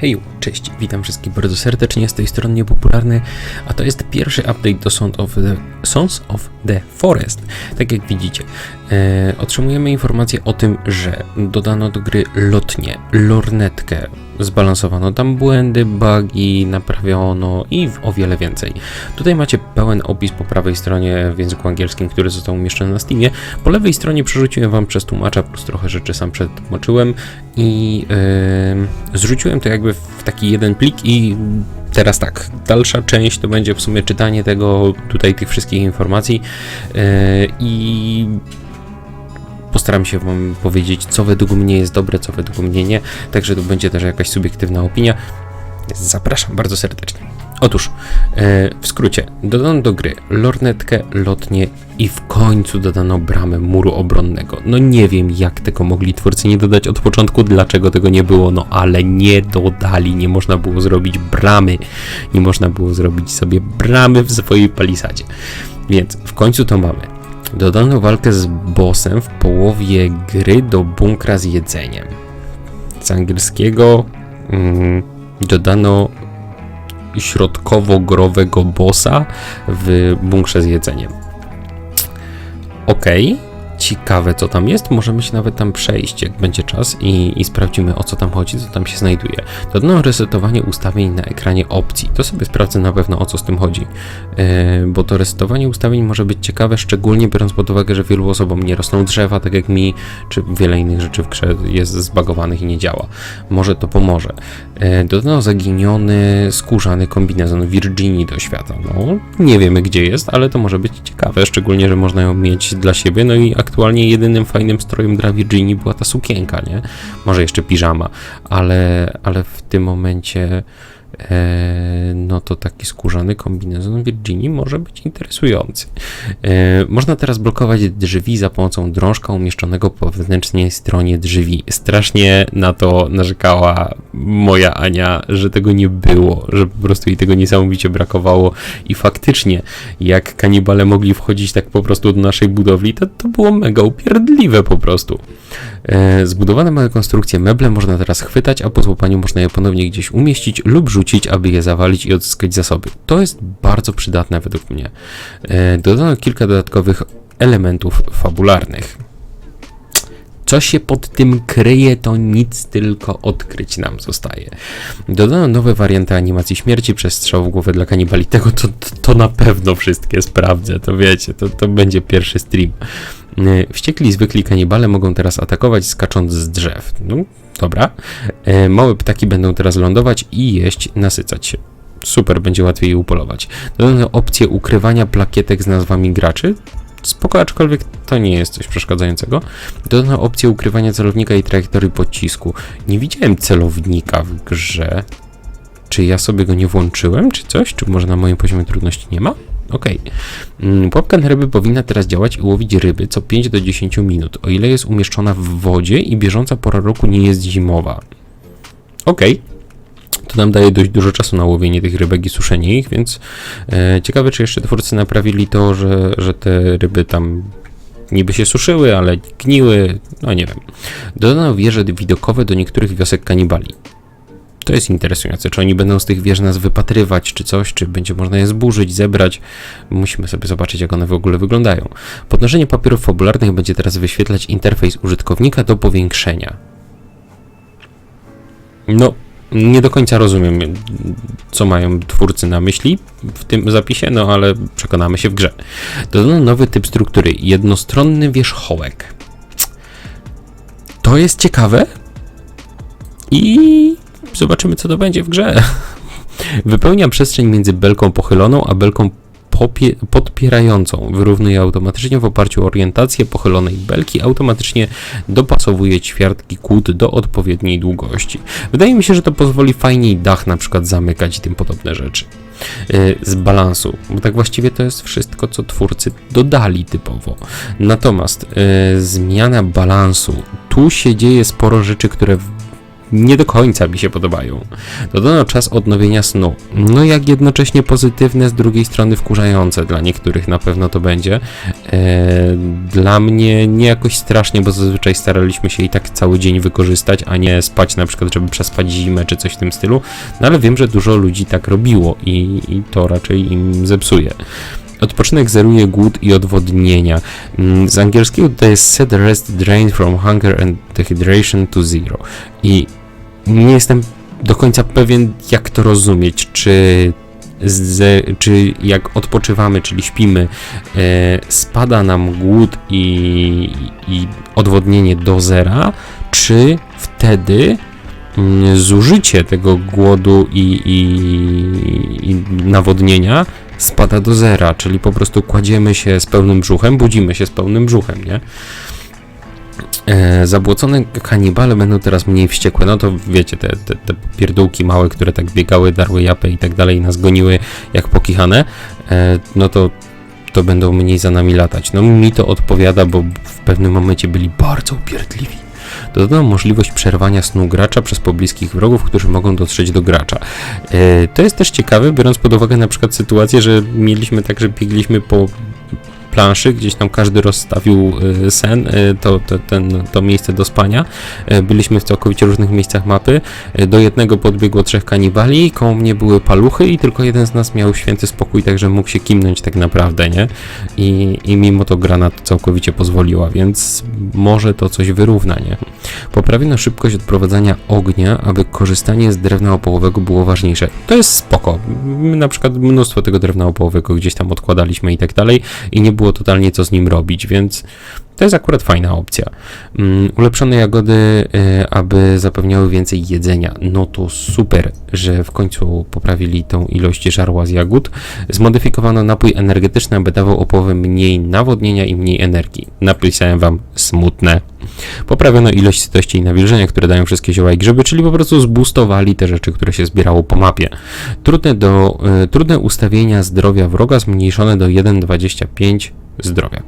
Hej, cześć, witam wszystkich bardzo serdecznie, z tej strony niepopularny, a to jest pierwszy update do Sons of the, Sons of the Forest. Tak jak widzicie, e, otrzymujemy informację o tym, że dodano do gry lotnię, lornetkę, zbalansowano tam błędy, bugi, naprawiono i o wiele więcej. Tutaj macie pełen opis po prawej stronie w języku angielskim, który został umieszczony na Steamie. Po lewej stronie przerzuciłem wam przez tłumacza, plus trochę rzeczy sam przetłumaczyłem i yy, zrzuciłem to jakby w taki jeden plik i teraz tak, dalsza część to będzie w sumie czytanie tego, tutaj tych wszystkich informacji yy, i postaram się wam powiedzieć, co według mnie jest dobre, co według mnie nie, także to będzie też jakaś subiektywna opinia. Zapraszam bardzo serdecznie. Otóż, e, w skrócie, dodano do gry lornetkę, lotnię i w końcu dodano bramę muru obronnego. No nie wiem, jak tego mogli twórcy nie dodać od początku, dlaczego tego nie było, no ale nie dodali, nie można było zrobić bramy, nie można było zrobić sobie bramy w swojej palisadzie. Więc w końcu to mamy. Dodano walkę z bossem w połowie gry do bunkra z jedzeniem. Z angielskiego mm, dodano środkowo-growego bossa w bunkrze z jedzeniem. Okej, ciekawe co tam jest. Możemy się nawet tam przejść, jak będzie czas i, i sprawdzimy o co tam chodzi, co tam się znajduje. Dodano resetowanie ustawień na ekranie opcji. To sobie sprawdzę na pewno o co z tym chodzi, Yy, bo to resetowanie ustawień może być ciekawe, szczególnie biorąc pod uwagę, że wielu osobom nie rosną drzewa, tak jak mi, czy wiele innych rzeczy w grze jest zbagowanych i nie działa. Może to pomoże. E, Dodano zaginiony, skórzany kombinezon Virginii do świata. No, nie wiemy gdzie jest, ale to może być ciekawe, szczególnie, że można ją mieć dla siebie. No i aktualnie jedynym fajnym strojem dla Virginii była ta sukienka, nie? Może jeszcze piżama, ale, ale w tym momencie no to taki skórzany kombinezon Virginii może być interesujący. E, można teraz blokować drzwi za pomocą drążka umieszczonego po wewnętrznej stronie drzwi. Strasznie na to narzekała moja Ania, że tego nie było, że po prostu jej tego niesamowicie brakowało i faktycznie jak kanibale mogli wchodzić tak po prostu do naszej budowli, to, to było mega upierdliwe po prostu. E, zbudowane małe konstrukcje meble można teraz chwytać, a po złapaniu można je ponownie gdzieś umieścić lub rzucić, aby je zawalić i odzyskać zasoby. To jest bardzo przydatne według mnie. E, dodano kilka dodatkowych elementów fabularnych. Co się pod tym kryje, to nic, tylko odkryć nam zostaje. Dodano nowe warianty animacji śmierci przez strzał w głowę dla kanibali. Tego to, to, to na pewno wszystkie sprawdzę, to wiecie, to, to będzie pierwszy stream. Yy, Wściekli zwykli kanibale mogą teraz atakować skacząc z drzew. No, dobra. Yy, Małe ptaki będą teraz lądować i jeść, nasycać się. Super, będzie łatwiej je upolować. Dodano opcję ukrywania plakietek z nazwami graczy. Spoko, aczkolwiek to nie jest coś przeszkadzającego. Dodano opcję ukrywania celownika i trajektorii pocisku. Nie widziałem celownika w grze. Czy ja sobie go nie włączyłem, czy coś? Czy może na moim poziomie trudności nie ma? Okej. Mm, Pułapka na ryby powinna teraz działać i łowić ryby co 5 do 10 minut, o ile jest umieszczona w wodzie i bieżąca pora roku nie jest zimowa. Okej. To nam daje dość dużo czasu na łowienie tych rybek i suszenie ich, więc e, ciekawe, czy jeszcze twórcy naprawili to, że, że te ryby tam niby się suszyły, ale gniły, no nie wiem. Dodano wieże widokowe do niektórych wiosek kanibali. To jest interesujące, czy oni będą z tych wież nas wypatrywać, czy coś, czy będzie można je zburzyć, zebrać. Musimy sobie zobaczyć, jak one w ogóle wyglądają. Podnoszenie papierów fabularnych będzie teraz wyświetlać interfejs użytkownika do powiększenia. No, nie do końca rozumiem, co mają twórcy na myśli w tym zapisie, no ale przekonamy się w grze. Dodano nowy typ struktury, jednostronny wierzchołek. To jest ciekawe i zobaczymy, co to będzie w grze. Wypełnia przestrzeń między belką pochyloną a belką podpierającą. Wyrównuje automatycznie w oparciu o orientację pochylonej belki, automatycznie dopasowuje ćwiartki kłód do odpowiedniej długości. Wydaje mi się, że to pozwoli fajniej dach na przykład zamykać i tym podobne rzeczy. Yy, Z balansu, bo tak właściwie to jest wszystko, co twórcy dodali typowo. Natomiast yy, zmiana balansu, tu się dzieje sporo rzeczy, które nie do końca mi się podobają. Dodano czas odnowienia snu. No jak jednocześnie pozytywne, z drugiej strony wkurzające. Dla niektórych na pewno to będzie. E, dla mnie nie jakoś strasznie, bo zazwyczaj staraliśmy się i tak cały dzień wykorzystać, a nie spać na przykład, żeby przespać zimę czy coś w tym stylu. No ale wiem, że dużo ludzi tak robiło i, i to raczej im zepsuje. Odpoczynek zeruje głód i odwodnienia. Mm, Z angielskiego to jest set rest drained from hunger and dehydration to zero. I nie jestem do końca pewien, jak to rozumieć. Czy, z, czy jak odpoczywamy, czyli śpimy, e, spada nam głód i, i odwodnienie do zera, czy wtedy mm, zużycie tego głodu i, i, i nawodnienia spada do zera, czyli po prostu kładziemy się z pełnym brzuchem, budzimy się z pełnym brzuchem, nie? E, zabłocone kanibale będą teraz mniej wściekłe. No to wiecie, te, te, te pierdółki małe, które tak biegały, darły japę i tak dalej, nas goniły jak pokichane, e, no to to będą mniej za nami latać. No mi to odpowiada, bo w pewnym momencie byli bardzo upierdliwi. Dodano możliwość przerwania snu gracza przez pobliskich wrogów, którzy mogą dotrzeć do gracza. E, To jest też ciekawe, biorąc pod uwagę na przykład sytuację, że mieliśmy tak, że biegliśmy po planszy, gdzieś tam każdy rozstawił e, sen, e, to, to, ten, to miejsce do spania. E, Byliśmy w całkowicie różnych miejscach mapy. Do jednego podbiegło trzech kanibali, koło mnie były paluchy i tylko jeden z nas miał święty spokój, także mógł się kimnąć tak naprawdę, nie? I, i mimo to gra na to całkowicie pozwoliła, więc może to coś wyrówna, nie? Poprawiono szybkość odprowadzania ognia, aby korzystanie z drewna opołowego było ważniejsze. To jest spoko. My na przykład mnóstwo tego drewna opołowego gdzieś tam odkładaliśmy i tak dalej i nie było totalnie co z nim robić, więc to jest akurat fajna opcja. Mm, ulepszone jagody, y, aby zapewniały więcej jedzenia. No to super, że w końcu poprawili tą ilość żarła z jagód. Zmodyfikowano napój energetyczny, aby dawał o połowę mniej nawodnienia i mniej energii. Napisałem wam smutne. Poprawiono ilość sytości i nawilżenia, które dają wszystkie zioła i grzyby, czyli po prostu zboostowali te rzeczy, które się zbierało po mapie. Trudne, do, y, trudne ustawienia zdrowia wroga zmniejszone do 1,25 zdrowia.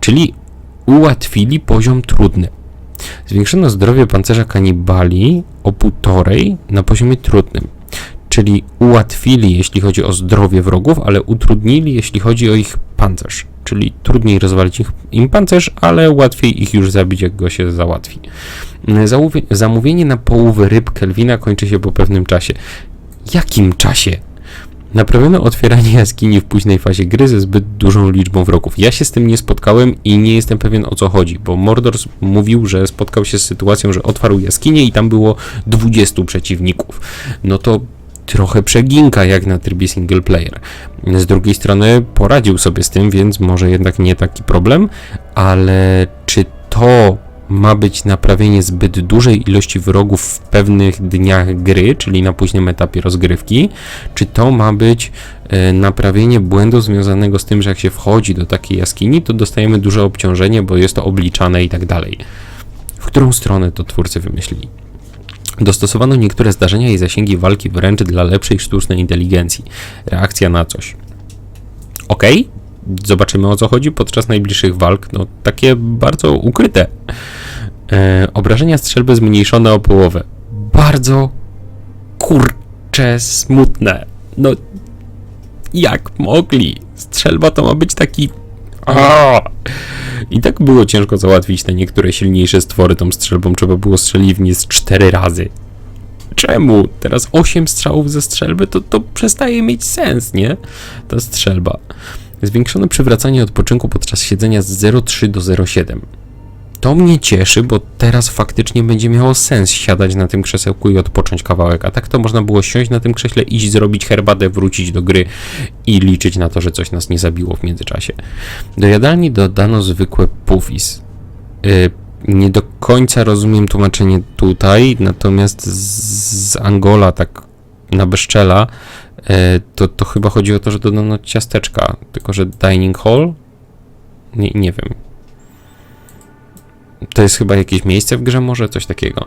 Czyli ułatwili poziom trudny. Zwiększono zdrowie pancerza kanibali o półtorej na poziomie trudnym. Czyli ułatwili, jeśli chodzi o zdrowie wrogów, ale utrudnili, jeśli chodzi o ich pancerz. Czyli trudniej rozwalić ich, im pancerz, ale łatwiej ich już zabić, jak go się załatwi. Zamówienie na połowę ryb Kelvina kończy się po pewnym czasie. Jakim czasie? Naprawiono otwieranie jaskini w późnej fazie gry ze zbyt dużą liczbą wrogów. Ja się z tym nie spotkałem i nie jestem pewien o co chodzi, bo Mordor mówił, że spotkał się z sytuacją, że otwarł jaskinię i tam było 20 przeciwników. No to trochę przeginka jak na trybie single player. Z drugiej strony poradził sobie z tym, więc może jednak nie taki problem, ale czy to ma być naprawienie zbyt dużej ilości wrogów w pewnych dniach gry, czyli na późnym etapie rozgrywki, czy to ma być e, naprawienie błędu związanego z tym, że jak się wchodzi do takiej jaskini, to dostajemy duże obciążenie, bo jest to obliczane i tak dalej. W którą stronę to twórcy wymyślili? Dostosowano niektóre zdarzenia i zasięgi walki wręcz dla lepszej sztucznej inteligencji. Reakcja na coś. Ok, zobaczymy o co chodzi podczas najbliższych walk. No, takie bardzo ukryte. E, obrażenia strzelby zmniejszone o połowę. Bardzo kurcze smutne. No, jak mogli? Strzelba to ma być taki. A! I tak było ciężko załatwić te niektóre silniejsze stwory tą strzelbą. Trzeba było strzelić w nie z cztery razy. Czemu? Teraz 8 strzałów ze strzelby to, to przestaje mieć sens, nie? Ta strzelba. Zwiększone przywracanie odpoczynku podczas siedzenia z 0,3 do 0,7. To mnie cieszy, bo teraz faktycznie będzie miało sens siadać na tym krzesełku i odpocząć kawałek, a tak to można było siąść na tym krześle, iść zrobić herbatę, wrócić do gry i liczyć na to, że coś nas nie zabiło w międzyczasie. Do jadalni dodano zwykłe pufis. Yy, nie do końca rozumiem tłumaczenie tutaj, natomiast z, Angola tak na bezczela e, to, to chyba chodzi o to, że dodano ciasteczka, tylko że dining hall? Nie, nie wiem. To jest chyba jakieś miejsce w grze, może coś takiego.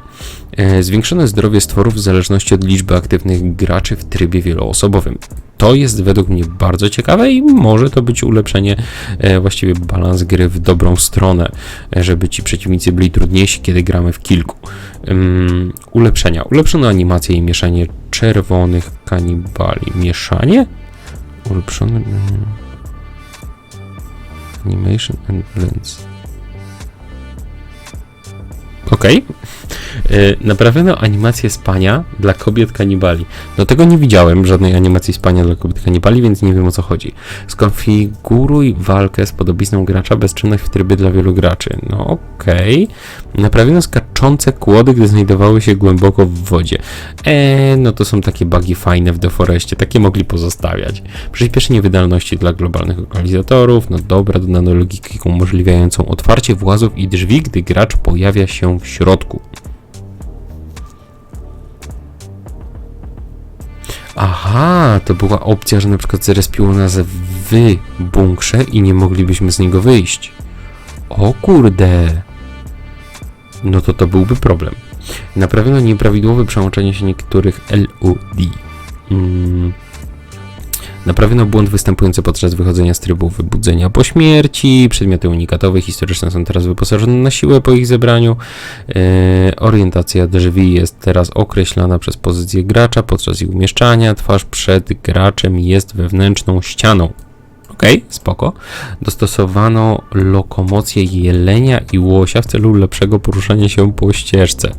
E, zwiększone zdrowie stworów w zależności od liczby aktywnych graczy w trybie wieloosobowym. To jest według mnie bardzo ciekawe i może to być ulepszenie, e, właściwie balans gry w dobrą stronę, e, żeby ci przeciwnicy byli trudniejsi, kiedy gramy w kilku. Ym, ulepszenia. Ulepszono animację i mieszanie czerwonych kanibali. Mieszanie? Ulepszony. mm, Animation and lens. Okej. Okay. Naprawiono animację spania dla kobiet kanibali. No tego nie widziałem, żadnej animacji spania dla kobiet kanibali, więc nie wiem o co chodzi. Skonfiguruj walkę z podobizną gracza bezczynność w trybie dla wielu graczy. No okej. Okay. Naprawiono skaczące kłody, gdy znajdowały się głęboko w wodzie. Eee, no to są takie bugi fajne w deforeście, takie mogli pozostawiać. Przyspieszenie wydolności dla globalnych lokalizatorów, no dobra, dodano logikę umożliwiającą otwarcie włazów i drzwi, gdy gracz pojawia się w środku. Aha, to była opcja, że na przykład zrespiło nas w bunkrze i nie moglibyśmy z niego wyjść. O kurde. No to to byłby problem. Naprawiono nieprawidłowe przełączenie się niektórych LUD. Mm. Naprawiono błąd występujący podczas wychodzenia z trybu wybudzenia po śmierci. Przedmioty unikatowe historyczne są teraz wyposażone na siłę po ich zebraniu. E, orientacja drzwi jest teraz określana przez pozycję gracza podczas ich umieszczania. Twarz przed graczem jest wewnętrzną ścianą. Ok, spoko. Dostosowano lokomocję jelenia i łosia w celu lepszego poruszania się po ścieżce.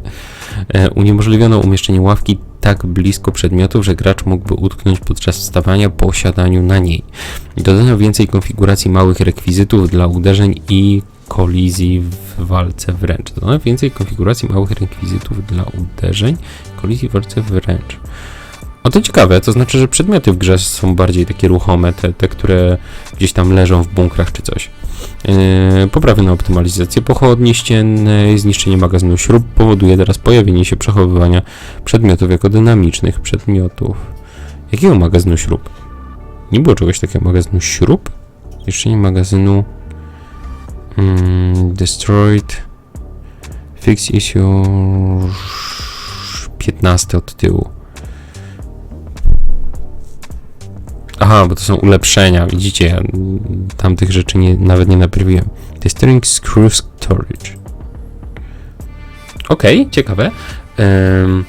E, uniemożliwiono umieszczenie ławki tak blisko przedmiotów, że gracz mógłby utknąć podczas wstawania po siadaniu na niej. Dodano więcej konfiguracji małych rekwizytów dla uderzeń i kolizji w walce wręcz. Dodano więcej konfiguracji małych rekwizytów dla uderzeń, kolizji w walce wręcz. O to ciekawe, to znaczy, że przedmioty w grze są bardziej takie ruchome, te, te które gdzieś tam leżą w bunkrach czy coś. Yy, poprawiono optymalizację pochodni ściennej, zniszczenie magazynu śrub powoduje teraz pojawienie się przechowywania przedmiotów jako dynamicznych przedmiotów. Jakiego magazynu śrub? Nie było czegoś takiego magazynu śrub? Zniszczenie magazynu mm, Destroyed Fix issue 15 od tyłu. Aha, bo to są ulepszenia, widzicie, ja tamtych rzeczy nie, nawet nie naprawiłem. Testering Screw Storage. Okej, okay, ciekawe. Um,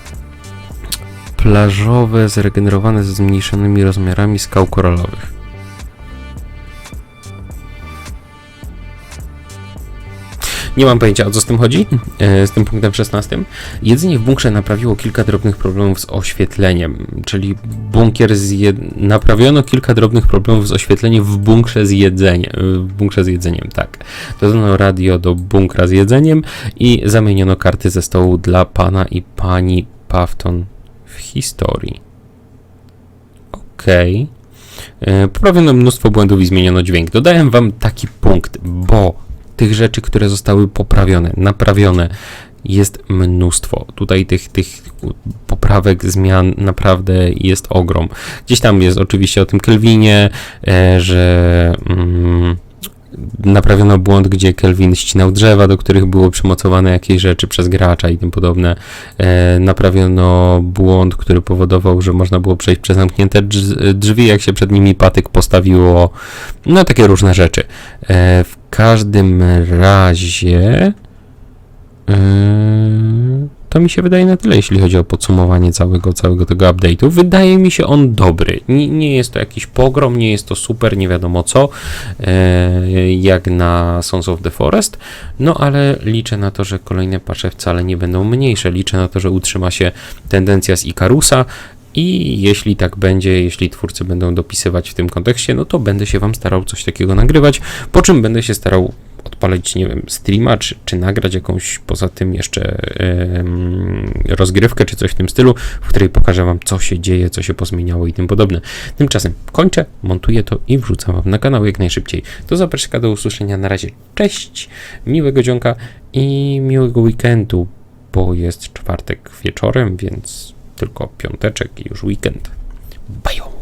plażowe, zregenerowane ze zmniejszonymi rozmiarami skał koralowych. Nie mam pojęcia o co z tym chodzi, e, z tym punktem 16. Jedzenie w bunkrze naprawiło kilka drobnych problemów z oświetleniem, czyli bunkier z jed... naprawiono kilka drobnych problemów z oświetleniem w bunkrze z jedzeniem, w bunkrze z jedzeniem, tak. Dodano radio do bunkra z jedzeniem i zamieniono karty ze stołu dla pana i pani Pafton w historii. Okej. Okay. Poprawiono mnóstwo błędów i zmieniono dźwięk. Dodałem wam taki punkt, bo tych rzeczy, które zostały poprawione, naprawione, jest mnóstwo. Tutaj tych, tych poprawek, zmian naprawdę jest ogrom. Gdzieś tam jest oczywiście o tym Kelvinie, e, że. Mm, naprawiono błąd, gdzie Kelvin ścinał drzewa, do których było przymocowane jakieś rzeczy przez gracza i tym podobne. E, naprawiono błąd, który powodował, że można było przejść przez zamknięte drzwi, jak się przed nimi patyk postawiło. No, takie różne rzeczy. E, w każdym razie. Yy, to mi się wydaje na tyle, jeśli chodzi o podsumowanie całego, całego tego update'u. Wydaje mi się on dobry. Nie, nie, jest to jakiś pogrom, nie jest to super, nie wiadomo co, e, jak na Sons of the Forest, no ale liczę na to, że kolejne patche wcale nie będą mniejsze. Liczę na to, że utrzyma się tendencja z Ikarusa, i jeśli tak będzie, jeśli twórcy będą dopisywać w tym kontekście, no to będę się Wam starał coś takiego nagrywać, po czym będę się starał odpalić, nie wiem, streama, czy, czy nagrać jakąś poza tym jeszcze yy, rozgrywkę, czy coś w tym stylu, w której pokażę Wam, co się dzieje, co się pozmieniało i tym podobne. Tymczasem kończę, montuję to i wrzucam Wam na kanał jak najszybciej. Do zapraszania do usłyszenia. Na razie, cześć, miłego dzionka i miłego weekendu, bo jest czwartek wieczorem, więc tylko piąteczek i już weekend. Bajo!